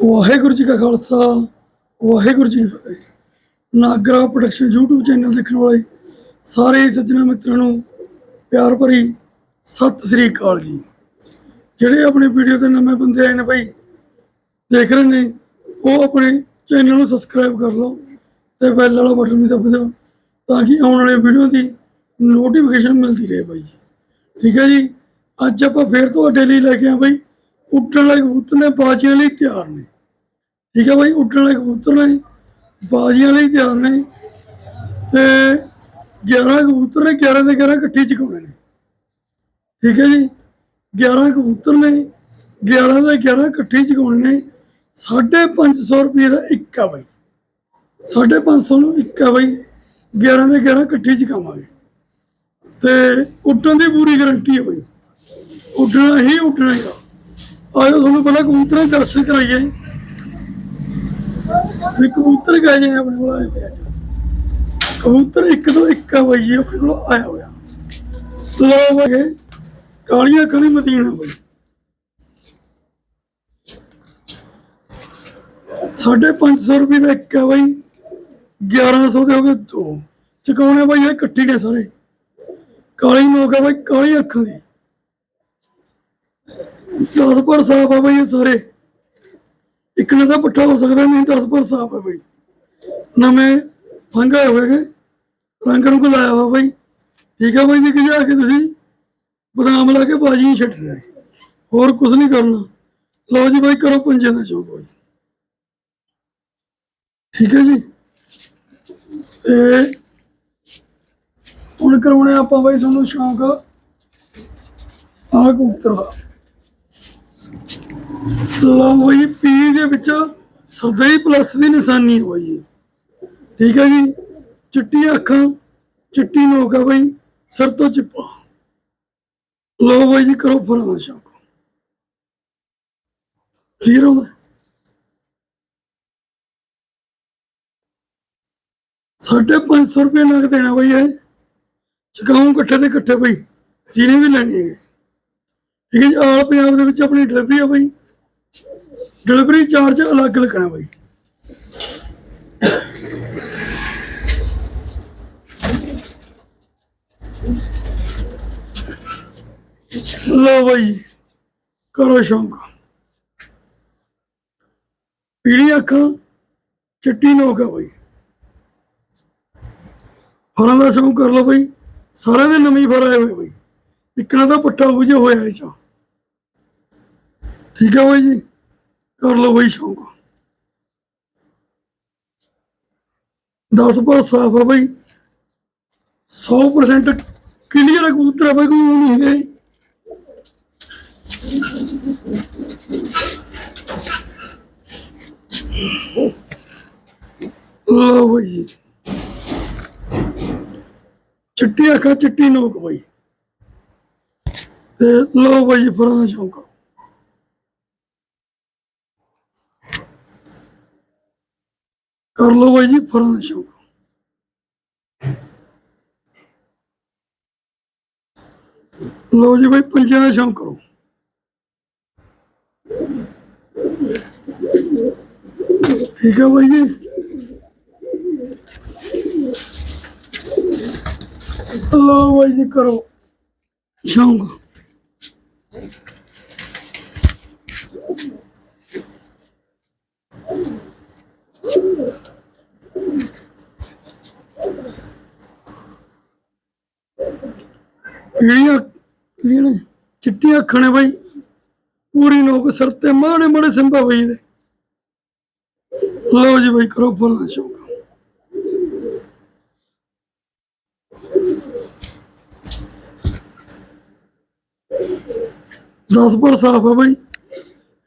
ਵਾਹਿਗੁਰੂ ਜੀ ਕਾ ਖਾਲਸਾ, ਵਾਹਿਗੁਰੂ ਜੀ ਕੀ ਫਤਿਹ। Nagra production YouTube channel ਦੇਖਣ ਵਾਲੇ ਸਾਰੇ ਹੀ ਸੱਜਣਾ ਮਿੱਤਰਾਂ ਨੂੰ ਪਿਆਰ ਭਰੀ ਸਤਿ ਸ੍ਰੀ ਅਕਾਲ ਜੀ। ਜਿਹੜੇ ਆਪਣੇ ਵੀਡੀਓ ਤੇ ਨਵੇਂ ਬੰਦੇ ਆਏ ਨੇ ਭਾਈ ਦੇਖ ਰਹੇ ਨੇ, ਉਹ ਆਪਣੇ ਚੈਨਲ ਨੂੰ ਸਬਸਕ੍ਰਾਈਬ ਕਰ ਲਓ ਤੇ ਬੈਲ ਵਾਲਾ ਬਟਨ ਵੀ ਦਬਾ ਦਿਓ ਤਾਂ ਕਿ ਆਉਣ ਵਾਲੇ ਵੀਡੀਓ ਦੀ ਨੋਟੀਫਿਕੇਸ਼ਨ ਮਿਲਦੀ ਰਹੇ ਭਾਈ ਜੀ। ਠੀਕ ਹੈ ਜੀ, ਅੱਜ ਆਪਾਂ ਫੇਰ ਤੁਹਾਡੇ ਲਈ ਲੈ ਕੇ ਆ ਭਾਈ ਉੱਡਣ ਵਾਲੇ ਕਬੂਤਰ ਨੇ, ਬਾਜ਼ੀਆਂ ਲਈ ਤਿਆਰ ਨੇ। ਠੀਕ ਹੈ ਬਾਈ, ਉੱਡਣ ਵਾਲੇ ਕਬੂਤਰ ਨੇ, ਬਾਜ਼ੀਆਂ ਲਈ ਤਿਆਰ ਨੇ। ਤੇ 11 ਕਬੂਤਰ ਨੇ 11 ਦੇ 11 ਇਕੱਠੇ ਚਕਾਉਣੇ ਨੇ। ਠੀਕ ਹੈ ਜੀ 11 ਕਬੂਤਰ ਨੇ 11 ਦੇ 11 ਇਕੱਠੇ ਚਕਾਉਣੇ ਨੇ। 550 ਰੁਪਏ ਦਾ ਇੱਕ ਆ ਬਾਈ। 550 ਨੂੰ ਇੱਕ ਆ ਬਾਈ। 11 ਦੇ 11 ਇਕੱਠੇ ਚਕਾਵਾਂਗੇ। ਤੇ ਉੱਡਣ ਦੀ ਪੂਰੀ ਗਾਰੰਟੀ ਹੈ ਬਾਈ। ਉੱਡਣਾ ਹੀ ਉੱਡਣਾ ਹੈਗਾ ਆਜੋ ਤੁਹਾਨੂੰ ਪਹਿਲਾਂ ਕਬੂਤਰਾਂ ਦੇ ਦਰਸ਼ਨ ਕਰਾਈਏ ਵੀ ਕਬੂਤਰ ਗਏ ਨੇ ਆਪਣੇ ਕੋਲ ਆਏ ਪਏ ਅੱਜ ਕਬੂਤਰ ਇੱਕ ਤੋਂ ਇੱਕ ਆ ਬਾਈ ਜੀ, ਆਪਣੇ ਕੋਲ ਆਇਆ ਹੋਇਆ। ਲੋ ਬਾਈ ਕਾਲੀਆਂ ਅੱਖਾਂ ਮਦੀਨਾ ਬਾਈ। ਸਾਢੇ ਪੰਜ ਸੌ ਰੁਪਏ ਦਾ ਇੱਕ ਆ ਬਾਈ 1100 ਦੇ ਹੋ ਗਏ ਦੋ। ਚੁਕਾਉਣੇ ਬਾਈ ਇਹ ਇਕੱਠੇ ਨੇ ਸਾਰੇ। ਕਾਲੀ ਨੋਕ ਆ ਬਾਈ ਕਾਲੀ ਅੱਖਾਂ ਦੀ। 10 ਪਰ ਸਾਫ਼ ਆ ਬਾਈ ਇਹ ਸਾਰੇ। ਇੱਕ ਨੇ ਤਾਂ ਪੱਠਾ ਹੋ ਸਕਦਾ, ਨਹੀਂ 10 ਪਰ ਆ ਬਾਈ। ਨਵੇਂ ਫੰਗਾ ਹੋਏਗੇ ਰੰਗ ਨੂੰ ਲਾਇਆ ਵਾ ਬਾਈ। ਠੀਕ ਆ ਬਾਈ ਜੀ, ਕਿ ਜਾ ਕੇ ਤੁਸੀਂ ਬਦਾਮ ਲਾ ਕੇ ਬਾਜੀ ਨਹੀਂ ਛੱਡਣੀ ਹੋਰ ਕੁਝ ਨਹੀਂ ਕਰਨਾ। ਲਓ ਜੀ ਬਾਈ, ਕਰੋ ਪੰਜੇ ਦਾ ਸ਼ੌਕ ਬਾਈ। ਠੀਕ ਹੈ ਜੀ। ਤੇ ਹੁਣ ਕਰਾਉਣੇ ਆਪਾਂ ਬਾਈ ਤੁਹਾਨੂੰ ਸ਼ੌਂਕ ਆ ਕਬੂਤਰ ਦਾ। ਲਓ ਜੀ ਪੀ ਦੇ ਵਿੱਚ ਸਰਦਾਈ ਪਲੱਸ ਦੀ ਨਿਸ਼ਾਨੀ ਹੈ ਠੀਕ ਹੈ ਜੀ? ਚਿੱਟੀਆਂ ਅੱਖਾਂ, ਚਿੱਟੀ ਨੋਕ ਆ ਬਾਈ, ਸਰ ਤੋਂ ਚਿੱਪਾ। ਲਓ ਬਾਈ ਜੀ, ਕਰੋ ਫਰਾਂ ਸ਼ੌਂਕ। ਕਲੀਅਰ ਹੋ ਗਿਆ ਸਾਢੇ ਪੰਜ ਸੌ ਰੁਪਏ ਨਗਦ ਦੇਣਾ ਬਈ ਇਹ। ਚਕਾਉਂ ਇਕੱਠੇ ਤੇ ਇਕੱਠੇ ਬਈ, ਜਿਹਨੇ ਵੀ ਲੈਣੀ ਹੈ ਠੀਕ ਹੈ ਜੀ ਆਲ ਪੰਜਾਬ ਦੇ ਵਿੱਚ ਆਪਣੀ ਡਿਲੀਵਰੀ ਆ ਬਈ। ਡਿਲੀਵਰੀ ਚਾਰਜ ਅਲੱਗ ਲੱਗਣਾ ਬਈ। ਲੋ ਬਈ, ਕਰੋ ਸ਼ੌਂਕ। ਪੀਲੀ ਅੱਖਾਂ, ਚਿੱਟੀ ਨੋਕ ਆ ਬਈ। ਫਰਾਂ ਦਾ ਸ਼ੌਂਕ ਕਰ ਲਓ ਬਈ। ਸਾਰਿਆਂ ਦੇ ਨਵੀਂ ਫਰ ਆਏ ਹੋਏ ਬਈ। ਇੱਕ ਨਾ ਤਾਂ ਪੱਟਾ ਹੋ ਜੇ, ਹੋਇਆ ਇਹ ਚਾ ਠੀਕ ਹੈ ਬਈ ਜੀ? ਕਰ ਲਓ ਬਈ ਸ਼ੌਂਕ। 10 ਪਰ ਸਾਫ਼ ਆ ਬਈ। 100% ਕਲੀਅਰ ਕਬੂਤਰ ਆ ਬਈ, ਕੋਈ ਉਹ ਨਹੀਂ ਹੈਗਾ। ਜੀ। ਲਓ ਬਈ ਚਿੱਟੀ ਅੱਖਾਂ ਚਿੱਟੀ ਨੋਕ ਬਾਈ। ਤੇ ਲੋ ਜੀ ਫਰਾਂ ਦਾ ਸ਼ੌਂਕ ਕਰ ਲੋ ਬਾਈ ਜੀ ਫਰਾਂ ਦਾ ਸ਼ੌਂਕ। ਲੋ ਜੀ ਬਈ, ਪੰਜਿਆਂ ਦਾ ਸ਼ੌਂਕ ਕਰੋ। ਠੀਕ ਹੈ ਬਾਈ ਜੀ। ਲਓ ਬਾਈ ਜੀ, ਕਰੋ। ਸ਼ੌਂਕ। ਪੀੜੀਆਂ ਪੀੜੀਆਂ ਨੇ, ਚਿੱਟੀਆਂ ਅੱਖਾਂ ਨੇ ਬਾਈ, ਪੂਰੀ ਨੋਕ ਸਿਰ ਤੇ ਮਾੜੇ ਮਾੜੇ ਸਿੰਬਾ ਬਈ ਦੇ ਲਓ ਜੀ ਬਾਈ ਕਰੋ ਫੁੱਲ ਦਾ ਸ਼ੌਂਕ। ਦਸ ਪਰ ਸਾਫ਼ ਆ ਬਈ।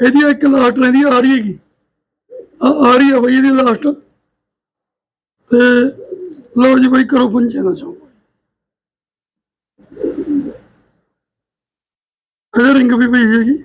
ਇਹਦੀ ਇੱਕ ਲਾਸਟ ਰਹਿੰਦੀ ਆ ਰਹੀ ਹੈਗੀ। ਆ ਆ ਰਹੀ ਆ ਬਈ ਇਹਦੀ ਲਾਸਟ। ਤੇ ਲਓ ਜੀ ਬਈ ਕਰੋ ਪੰਜੇ ਦਾ ਸ਼ੌਂਕ। ਇਹਦੇ ਰਿੰਗ ਵੀ ਪਈ ਹੈਗੀ?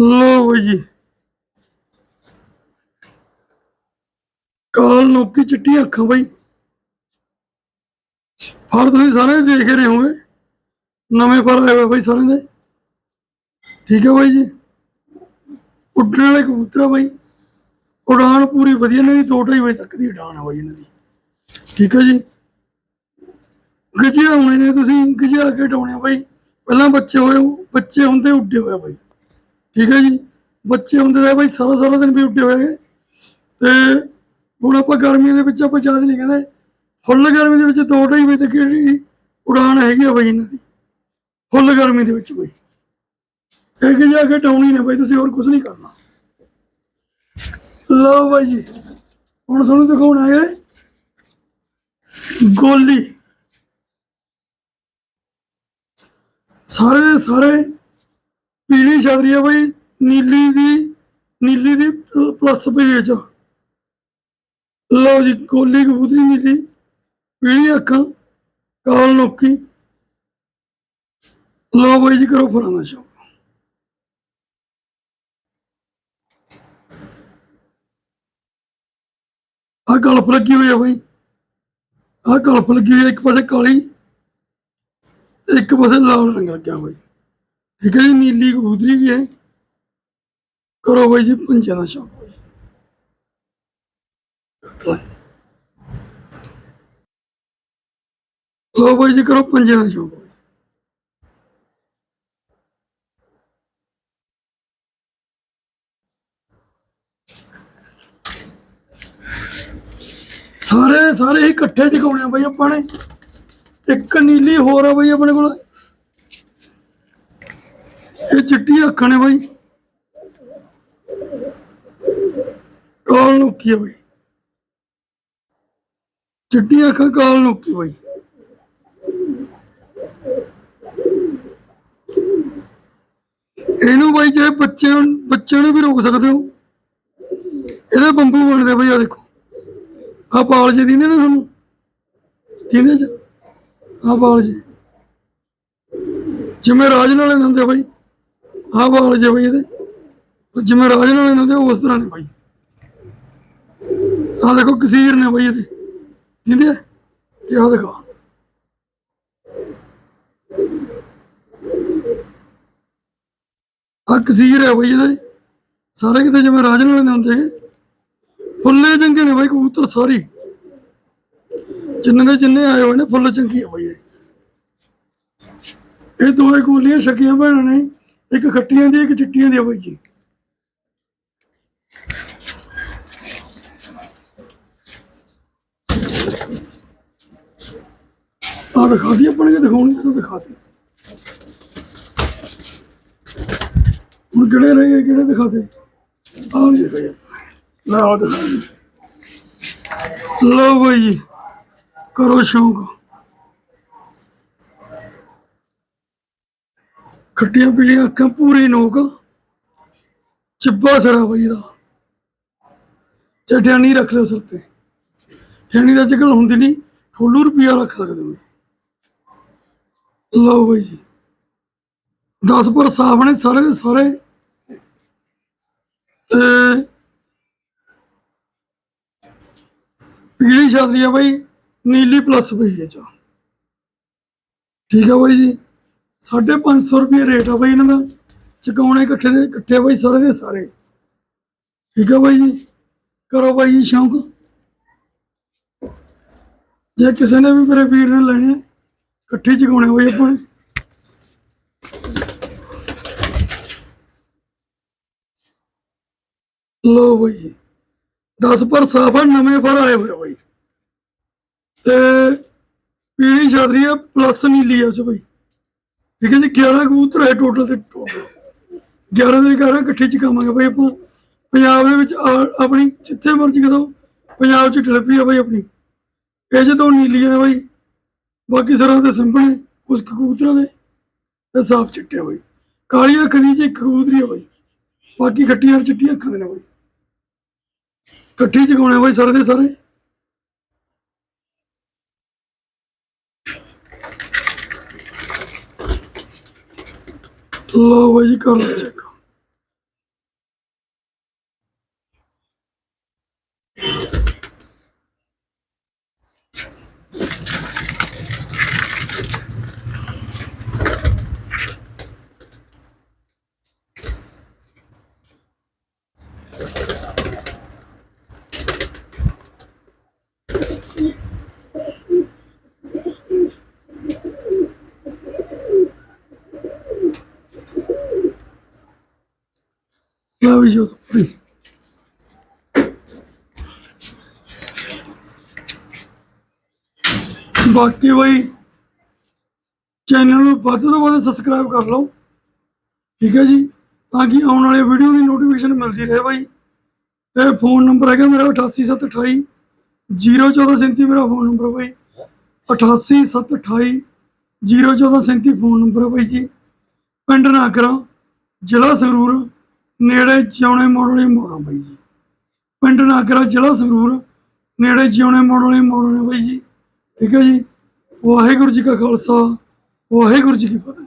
ਲਓ ਬਈ ਜੀ। ਕਾਲ ਨੋਕੀ ਚਿੱਟੀਆਂ ਅੱਖਾਂ ਬਾਈ। ਫਰ ਤੁਸੀਂ ਸਾਰੇ ਦੇਖ ਰਹੇ ਹੋਗੇ ਨਵੇਂ ਫਰ ਆਏ ਹੋਏ ਬਾਈ ਸਾਰਿਆਂ ਦੇ। ਠੀਕ ਹੈ ਬਾਈ ਜੀ। ਉੱਡਣ ਵਾਲੇ ਕਬੂਤਰ ਆ ਬਾਈ। ਉਡਾਨ ਪੂਰੀ ਵਧੀਆ ਇਹਨਾਂ ਦੀ ਦੋ ਢਾਈ ਵਜੇ ਤੱਕ ਦੀ ਉਡਾਨ ਆ ਬਾਈ ਇਹਨਾਂ ਦੀ। ਠੀਕ ਹੈ ਜੀ? ਗਜਿਆ ਹੋਣੇ ਨੇ ਤੁਸੀਂ, ਗਜਿਆ ਕੇ ਡਾਉਣੇ ਬਾਈ। ਪਹਿਲਾਂ ਬੱਚੇ ਹੋਏ, ਬੱਚੇ ਹੁੰਦੇ ਉੱਡੇ ਹੋਏ ਬਾਈ। ਠੀਕ ਹੈ ਜੀ? ਬੱਚੇ ਹੁੰਦੇ ਤਾਂ ਬਾਈ ਸਾਰਾ ਸਾਰਾ ਦਿਨ ਵੀ ਉੱਡੇ ਹੋਏ ਹੈਗੇ। ਤੇ ਹੁਣ ਆਪਾਂ ਗਰਮੀਆਂ ਦੇ ਵਿੱਚ ਆਪਾਂ ਜ਼ਿਆਦਾ ਨਹੀਂ ਕਹਿੰਦੇ। ਫੁੱਲ ਗਰਮੀ ਦੇ ਵਿੱਚ ਦੋ ਢਾਈ ਵਜੇ ਤੱਕ ਜਿਹੜੀ ਉਡਾਨ ਹੈਗੀ ਆ ਬਾਈ ਇਹਨਾਂ ਦੀ। ਫੁੱਲ ਗਰਮੀ ਦੇ ਵਿੱਚ ਬਾਈ। ਇਹ ਜਾ ਕੇ ਡਾਉਣੀ ਨੇ ਬਾਈ ਤੁਸੀਂ ਹੋਰ ਕੁਝ ਨਹੀਂ ਕਰਨਾ। ਲਓ ਬਾਈ ਜੀ, ਹੁਣ ਤੁਹਾਨੂੰ ਦਿਖਾਉਣਾ ਹੈ ਗੋਲੀ। ਸਾਰੇ ਸਾਰੇ ਪੀਲੀ ਛਤਰੀ ਆ ਬਾਈ, ਨੀਲੀ ਦੀ ਨੀਲੀ ਦੀ ਪਲੱਸ ਪੇਜ ਲਓ ਜੀ, ਗੋਲੀ ਕਬੂਤਰੀ ਨੀਲੀ, ਪੀਲੀ ਅੱਖਾਂ, ਕਾਲ ਨੋਕੀ। ਲਓ ਬਾਈ ਜੀ, ਕਰੋ ਫਰਾਂ ਦਾ ਸ਼ੌਕ। ਆ ਗਲਫ ਲੱਗੀ ਹੋਈ ਆ ਬਾਈ। ਆ ਗਲਫ ਲੱਗੀ ਹੋਈ ਆ, ਇੱਕ ਪਾਸੇ ਕਾਲੀ ਤੇ ਇੱਕ ਪਾਸੇ ਲਾਲ ਰੰਗ ਲੱਗਿਆ ਬਾਈ। ਠੀਕ ਹੈ ਜੀ, ਨੀਲੀ ਕਬੂਤਰੀ ਵੀ ਹੈ। ਕਰੋ ਬਾਈ ਜੀ, ਪੰਜਿਆਂ ਦਾ ਸ਼ੌਕ ਬਾਈ। ਲੋ ਬਾਈ ਜੀ, ਕਰੋ ਪੰਜਿਆਂ ਦਾ ਸ਼ੌਕ ਬਾਈ ਸਾਰੇ ਸਾਰੇ ਹੀ ਇਕੱਠੇ ਜਗਾਉਣੇ ਆ ਬਾਈ ਆਪਾਂ ਨੇ। ਇੱਕ ਨੀਲੀ ਹੋਰ ਆ ਬਾਈ ਆਪਣੇ ਕੋਲ। ਇਹ ਚਿੱਟੀ ਅੱਖਾਂ ਨੇ ਬਾਈ। ਕਾਲ ਨੁਕੀ ਆ ਬਾਈ। ਚਿੱਟੀ ਅੱਖਾਂ ਕਾਲ ਨੁਕੀ ਬਾਈ। ਇਹਨੂੰ ਬਾਈ ਜੇ ਬੱਚੇ ਬੱਚਿਆਂ ਨੂੰ ਵੀ ਰੋਕ ਸਕਦੇ ਹੋ। ਇਹਦੇ ਬੰਬੂ ਬਣਦੇ ਬਈ ਆ ਦੇਖੋ। ਆ ਪਾਲ ਦਿੰਦੇ ਨੇ ਸਾਨੂੰ। ਦਿੰਦੇ ਚ। ਆ ਪਾਲ ਜਿਵੇਂ ਰਾਜ ਨਾਲੇ ਦਿੰਦੇ ਬਾਈ। ਆ ਪਾਲ ਜੀ ਬਾਈ ਇਹਦੇ। ਜਿਵੇਂ ਰਾਜ ਨਾਲੇ ਦਿੰਦੇ ਉਸ ਤਰ੍ਹਾਂ ਨੇ ਬਾਈ। ਆ ਦੇਖੋ ਕਸੀਰ ਨੇ ਬਾਈ ਇਹਦੇ। ਦਿੰਦੇ ਇਹ ਆ ਦੇਖੋ। ਆ ਕਸੀਰ ਹੈ ਬਾਈ ਇਹਦੇ। ਸਾਰੇ ਕਿਤੇ ਜਿਵੇਂ ਰਾਜ ਨਾਲੇ ਦਿੰਦੇ ਹੈਗੇ ਫੁੱਲੇ ਚੰਗੇ ਨੇ ਬਾਈ ਕਬੂਤਰ ਸਾਰੇ। ਜਿੰਨੇ ਦੇ ਜਿੰਨੇ ਆਏ ਹੋਏ ਨੇ, ਫੁੱਲ ਚੰਗੀ ਆ ਬਾਈ ਇਹ। ਇਹ ਦੋਵੇਂ ਗੋਲੀਆਂ ਛਕੀਆਂ ਭੈਣਾਂ ਨੇ। ਇੱਕ ਖੱਟੀਆਂ ਦੀ, ਇੱਕ ਚਿੱਟੀਆਂ ਦੀ ਆ ਬਾਈ ਜੀ। ਆ ਦਿਖਾ ਦੀ ਆਪਣੇ ਕੇ ਦਿਖਾਉਣੀ ਤਾਂ ਦਿਖਾ ਦੇ ਹੁਣ ਕਿਹੜੇ ਰਹੇ ਕਿਹੜੇ ਦਿਖਾ ਦੇ ਆ ਨਹੀਂ ਦਿਖਾਇਆ ਲੈ ਲਓ ਬਾਈ ਕਰੋ ਸ਼ੌਂਕ। ਖੱਟੀਆਂ ਪੀਲੀਆਂ ਅੱਖਾਂ ਪੂਰੀ ਨੋਕ। ਚਿੱਬਾ ਸਰਾ ਬਾਈ ਦਾ ਚਟਿਆਣੀ ਰੱਖ ਲਿਓ ਸਿਰ ਤੇ। ਠਿਆਣੀ ਦਾ ਚਕਲ ਹੁੰਦੀ ਨਹੀਂ, ਠੋਲੂ ਰੁਪਿਆ ਰੱਖ ਸਕਦੇ ਹੋ। ਲਓ ਬਾਈ ਜੀ। 10 ਪਰ ਸਾਫ਼ ਨੇ ਸਾਰੇ ਦੇ ਸਾਰੇ। ਤੇ ਪੀਲੀ ਛਤਰੀ ਆ ਬਾਈ, ਨੀਲੀ ਪਲੱਸ ਪਈ ਹੈ ਚਾ। ਠੀਕ ਆ ਬਾਈ ਜੀ। 550 ਰੁਪਏ ਰੇਟ ਆ ਬਾਈ ਇਹਨਾਂ ਦਾ। ਚਕਾਉਣੇ ਇਕੱਠੇ ਦੇ, ਇਕੱਠੇ ਆ ਸਾਰੇ ਦੇ ਸਾਰੇ। ਠੀਕ ਆ ਬਾਈ ਜੀ। ਕਰੋ ਬਾਈ ਜੀ ਸ਼ੌਂਕ। ਜੇ ਕਿਸੇ ਨੇ ਵੀ ਮੇਰੇ ਵੀਰ ਨੇ ਲੈਣੇ ਇਕੱਠੇ ਚਕਾਉਣੇ ਬਾਈ ਆਪਾਂ। ਲੋ ਬਾਈ 10 ਪਰ ਸਾਫ਼ ਆ ਨਵੇਂ ਪਰ ਆਏ ਹੋਏ ਆ ਬਾਈ। ਤੇ ਪੀਲੀ ਛਤਰੀ ਆ ਪਲੱਸ ਨੀਲੀ ਆ ਉਹ ਚ ਬਾਈ। ਠੀਕ ਹੈ ਜੀ 11 ਕਬੂਤਰ ਹੈ ਟੋਟਲ ਤੇ ਟੋਟਲ 11 ਦੇ 11 ਇਕੱਠੇ ਚ ਕਾਵਾਂਗੇ ਬਾਈ ਆਪਾਂ। ਪੰਜਾਬ ਦੇ ਵਿੱਚ ਆਪਣੀ ਜਿੱਥੇ ਮਰਜ਼ੀ ਕਦੋਂ ਪੰਜਾਬ ਚ ਡਿਲਪੀ ਆ ਬਾਈ ਆਪਣੀ। ਇਹ ਜਦੋਂ ਨੀਲੀਆਂ ਨੇ ਬਾਈ। ਬਾਕੀ ਸਰਾਂ ਦੇ ਸਿੰਪਲ ਨੇ ਕੁਝ ਕਬੂਤਰਾਂ ਦੇ। ਤੇ ਸਾਫ਼ ਚਿੱਟੇ ਆ ਬਾਈ। ਕਾਲੀ ਅੱਖ ਦੀ ਜੀ ਕਬੂਤਰੀ ਆ ਬਾਈ। ਬਾਕੀ ਖੱਟੀਆਂ ਚਿੱਟੀਆਂ ਅੱਖਾਂ ਦੇ ਨੇ ਬਾਈ। ਇਕੱਠੀ ਜਗਾਉਣੇ ਬਾਈ ਸਾਰੇ ਦੇ ਸਾਰੇ। ਲਓ ਬਾਈ ਜੀ ਕਰ ਲਓ ਚੈੱਕ ਜੋਤ ਪੂਰੀ ਬਾਕੀ ਬਈ ਚੈਨਲ ਨੂੰ ਵੱਧ ਤੋਂ ਵੱਧ ਸਬਸਕ੍ਰਾਈਬ ਕਰ ਲਓ। ਠੀਕ ਹੈ ਜੀ? ਤਾਂ ਕਿ ਆਉਣ ਵਾਲੇ ਵੀਡੀਓ ਦੀ ਨੋਟੀਫਿਕੇਸ਼ਨ ਮਿਲਦੀ ਰਹੇ ਬਾਈ। ਤੇ ਫੋਨ ਨੰਬਰ ਹੈਗਾ ਮੇਰਾ 88728 01437 ਮੇਰਾ ਫੋਨ ਨੰਬਰ ਹੈ ਬਾਈ 88728 01437 ਫੋਨ ਨੰਬਰ ਹੈ ਬਾਈ ਜੀ। ਪਿੰਡ ਨਾਗਰਾ ਜ਼ਿਲ੍ਹਾ ਸੰਗਰੂਰ ਨੇੜੇ ਜਿਉਣੇ ਮੋੜ ਵਾਲੀ ਬਾਈ ਜੀ। ਪਿੰਡ ਨਾਗਰਾ ਜ਼ਿਲ੍ਹਾ ਸੰਗਰੂਰ, ਨੇੜੇ ਜਿਉਣੇ ਮੋੜ ਵਾਲੀ ਬਾਈ ਜੀ। ਠੀਕ ਹੈ ਜੀ। ਵਾਹਿਗੁਰੂ ਜੀ ਕਾ ਖਾਲਸਾ, ਵਾਹਿਗੁਰੂ ਜੀ ਕੀ ਫਤਿਹ।